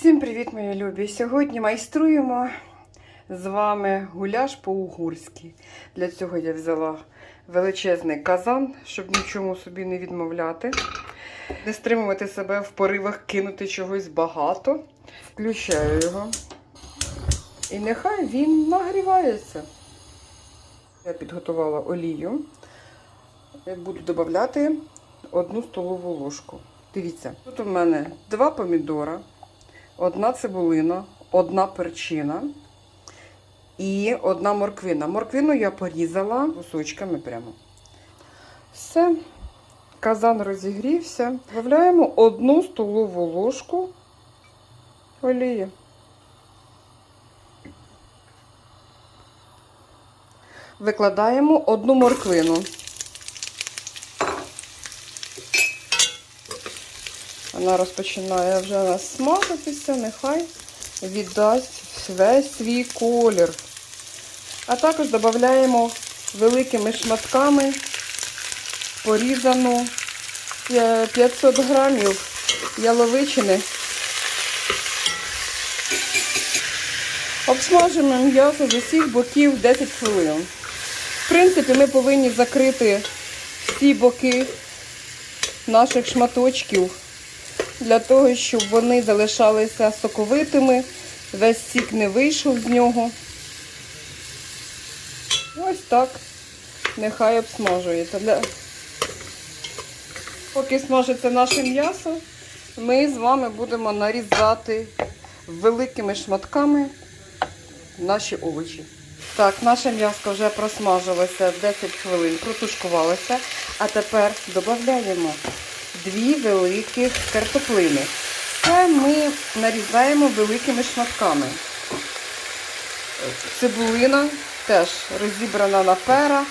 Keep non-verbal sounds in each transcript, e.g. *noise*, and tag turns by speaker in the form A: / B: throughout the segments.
A: Всім привіт, мої любі! Сьогодні майструємо з вами гуляш по-угорськи. Для цього я взяла величезний казан, щоб нічому собі не відмовляти. Не стримувати себе в поривах кинути чогось багато. Включаю його. І нехай він нагрівається. Я підготувала олію. Буду додати одну столову ложку. Дивіться, тут у мене два помідора одна цибулина, одна перчина і одна морквина. Морквину я порізала кусочками прямо. Все, казан розігрівся. Додаємо одну столову ложку олії. Викладаємо одну морквину. Вона розпочинає вже у нас смажитися, нехай віддасть весь свій колір. А також додаємо великими шматками порізану е, 500 грамів яловичини. Обсмажимо м'ясо з усіх боків 10 хвилин. В принципі, ми повинні закрити всі боки наших шматочків для того, щоб вони залишалися соковитими, весь сік не вийшов з нього. Ось так. Нехай обсмажується. Для... Поки смажиться наше м'ясо, ми з вами будемо нарізати великими шматками наші овочі. Так, наше м'ясо вже просмажилося 10 хвилин, протушкувалося. А тепер додаємо дві великих картоплини. Це ми нарізаємо великими шматками. Цибулина теж розібрана на пера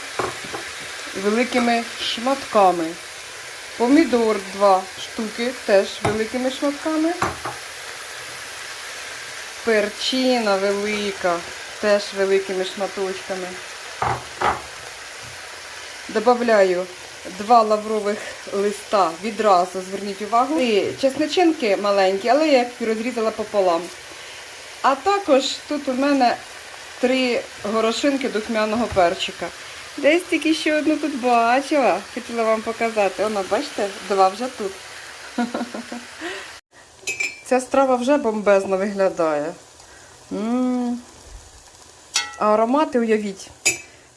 A: великими шматками. Помідор два штуки теж великими шматками. Перчина велика, теж великими шматочками. Добавляю два лаврових листа відразу, зверніть увагу. І чесничинки маленькі, але я їх розрізала пополам. А також тут у мене три горошинки духмяного перчика. Десь тільки ще одну тут бачила. Хотіла вам показати. Воно, бачите, два вже тут. *laughs* Ця страва вже бомбезно виглядає. М. А аромати уявіть.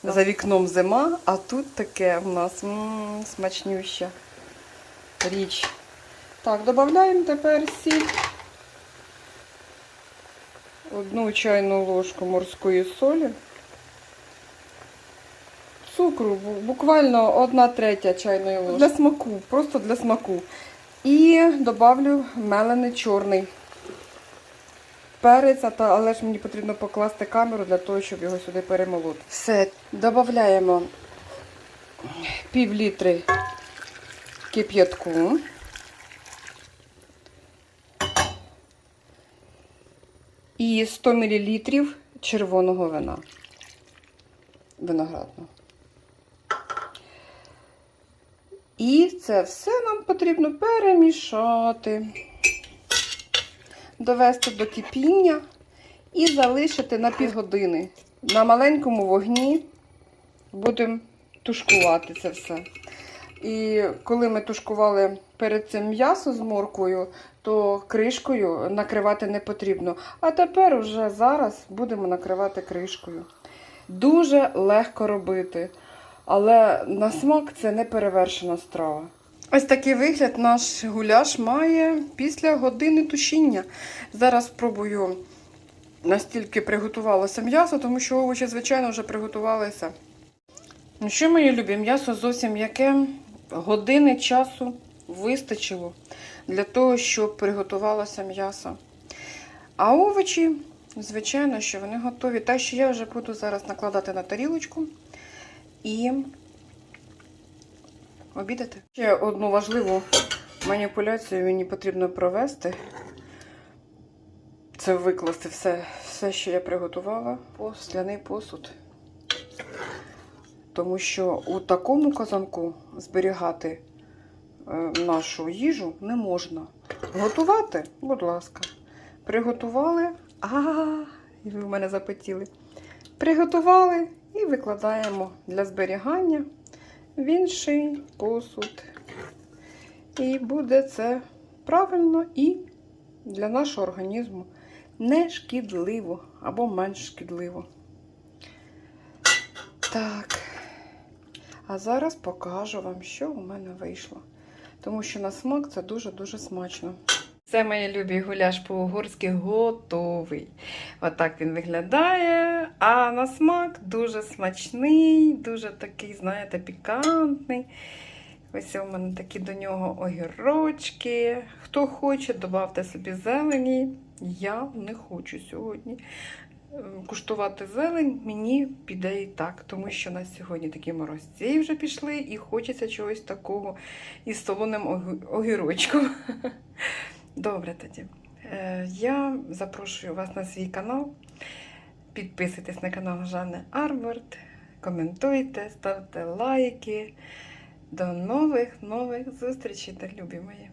A: За вікном зима, а тут таке в нас м, смачнюща річ. Так, додаємо тепер сіль. Одну чайну ложку морської солі. Цукру, буквально одна третя чайної ложки. Для смаку, просто для смаку. І добавлю мелений чорний перець, але ж мені потрібно покласти камеру для того, щоб його сюди перемолоти. Все, додаємо пів літри кип'ятку. І 100 мл червоного вина. Виноградного. І це все нам потрібно перемішати довести до кипіння і залишити на півгодини. На маленькому вогні будемо тушкувати це все. І коли ми тушкували перед цим м'ясо з морквою, то кришкою накривати не потрібно. А тепер вже зараз будемо накривати кришкою. Дуже легко робити, але на смак це не перевершена страва. Ось такий вигляд наш гуляш має після години тушіння. Зараз спробую настільки приготувалося м'ясо, тому що овочі, звичайно, вже приготувалися. Ну що, мої любі, м'ясо зовсім яке години часу вистачило для того, щоб приготувалося м'ясо. А овочі, звичайно, що вони готові. Так що я вже буду зараз накладати на тарілочку і обідати. Ще одну важливу маніпуляцію мені потрібно провести. Це викласти все, все, що я приготувала, по скляний посуд. Тому що у такому казанку зберігати е, нашу їжу не можна. Готувати, будь ласка. Приготували. А, і ви в мене запотіли. Приготували і викладаємо для зберігання в інший посуд. І буде це правильно і для нашого організму не шкідливо або менш шкідливо. Так. А зараз покажу вам, що у мене вийшло. Тому що на смак це дуже-дуже смачно. Це мої любі гуляш по-угорськи готовий. Отак він виглядає. А на смак дуже смачний, дуже такий, знаєте, пікантний. Ось у мене такі до нього огірочки. Хто хоче, додавте собі зелені. Я не хочу сьогодні е, куштувати зелень, мені піде і так, тому що у нас сьогодні такі морозці вже пішли, і хочеться чогось такого із солоним огірочком. *laughs* Добре тоді. Е, Я запрошую вас на свій канал. Підписуйтесь на канал Жанни Арборд, коментуйте, ставте лайки. До нових нових зустрічей, та любі мої.